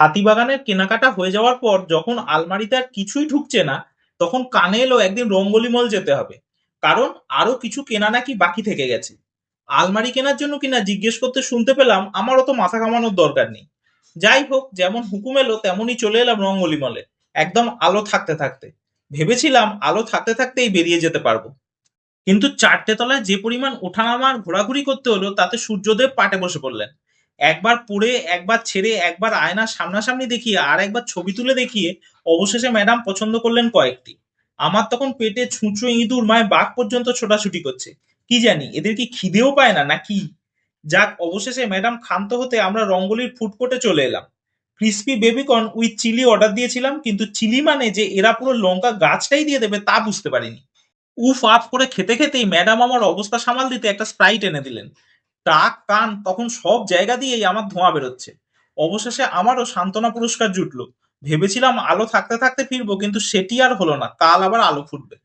হাতিবাগানের কেনাকাটা হয়ে যাওয়ার পর যখন আলমারিতে আর কিছুই ঢুকছে না, তখন কানে এলো একদিন রঙ্গলি মল যেতে হবে। কারণ আরও কিছু কেনা নাকি বাকি থেকে গেছে। আলমারি কেনার জন্য কিনা জিজ্ঞেস করতে শুনতে পেলাম আমার অত মাথা কামানোর দরকার নেই। যাই হোক, যেমন হুকুম এলো, তেমনই চলে এলাম রঙ্গলি মলে। একদম আলো থাকতে থাকতে। ভেবেছিলাম আলো থাকতে থাকতেই বেরিয়ে যেতে পারব। কিন্তু চারটে তলায় যে পরিমাণ ওঠানামা আর ঘোরাঘুরি করতে হলো, তাতে সূর্যদেব পাটে বসে পড়লেন। একবার পড়ে, একবার ছেড়ে, একবার আয়নার সামনাসামনি দেখিয়ে, আর একবার ছবি তুলে দেখিয়ে, অবশেষে ম্যাডাম পছন্দ করলেন কয়েকটি। আমার তখন পেটে ছুঁচো ইঁদুর মায় বাঘ পর্যন্ত ছোটাছুটি করছে। কি জানি, এদের কি খিদেও পায় না, নাকি? যাক, অবশেষে ম্যাডাম ক্ষান্ত হতে আমরা রঙ্গলির ফুড চলে এলাম। Crispy baby corn with chilli order দিয়েছিলাম, কিন্তু চিলি মানে যে এরা পুরো লঙ্কা গাছটাই দিয়ে দেবে তা বুঝতে পারিনি। উফ আফ করে খেতে খেতেই ম্যাডাম আমার অবস্থা সামাল দিতে একটা স্প্রাইট এনে দিলেন। টাক কান, তখন সব জায়গা দিয়েই আমার ধোঁয়া বেরোচ্ছে। অবশেষে আমারও সান্ত্বনা পুরস্কার জুটলো। ভেবেছিলাম আলো থাকতে থাকতে ফিরবো, কিন্তু সেটি আর হলো না। কাল আবার আলো ফুটবে।